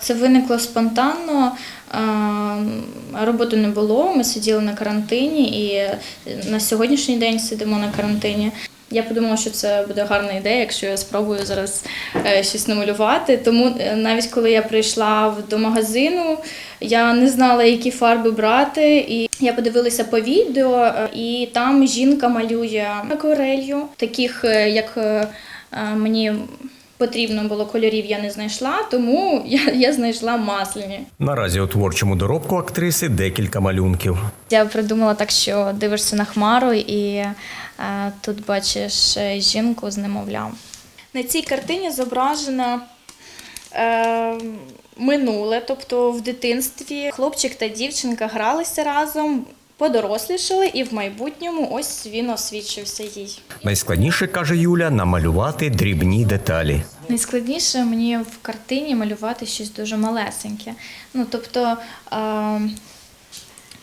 Це виникло спонтанно. Роботи не було. Ми сиділи на карантині і на сьогоднішній день сидимо на карантині. Я подумала, що це буде гарна ідея, якщо я спробую зараз е, щось намалювати. Тому е, навіть коли я прийшла до магазину, я не знала, які фарби брати. І я подивилася по відео, е, і там жінка малює акварелью, таких, як мені потрібно було кольорів, я не знайшла, тому я, я знайшла масляні. Наразі у творчому доробку актриси декілька малюнків. Я придумала так, що дивишся на хмару і е, тут бачиш е, жінку з немовлям. На цій картині зображено е, минуле, тобто в дитинстві хлопчик та дівчинка гралися разом, подорослішали, і в майбутньому ось він освічився їй. Найскладніше, каже Юля, намалювати дрібні деталі. Найскладніше мені в картині малювати щось дуже малесеньке. Ну, тобто е,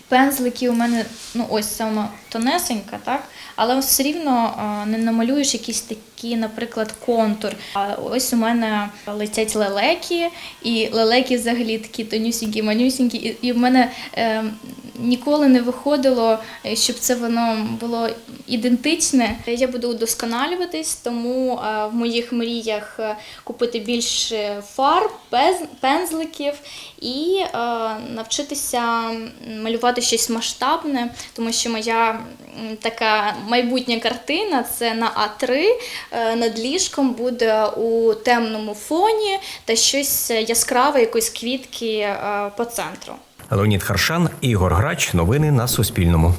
пензлики у мене ну, ось саме тонесенька, так? але все рівно е, не намалюєш якийсь такий, наприклад, контур. А ось у мене летять лелеки, і лелеки взагалі такі тонюсінькі, манюсінькі, і, і в мене е, ніколи не виходило, е, щоб це воно було ідентичне. Я буду удосконалюватись, тому е, в моїх мріях е, купити більше фарб, пензликів і навчитися малювати щось масштабне, тому що моя така майбутня картина це на А3 е, над ліжком буде у темному фоні та щось яскраве, якоїсь квітки по центру. Леонід Харшан, Ігор Грач. Новини на Суспільному.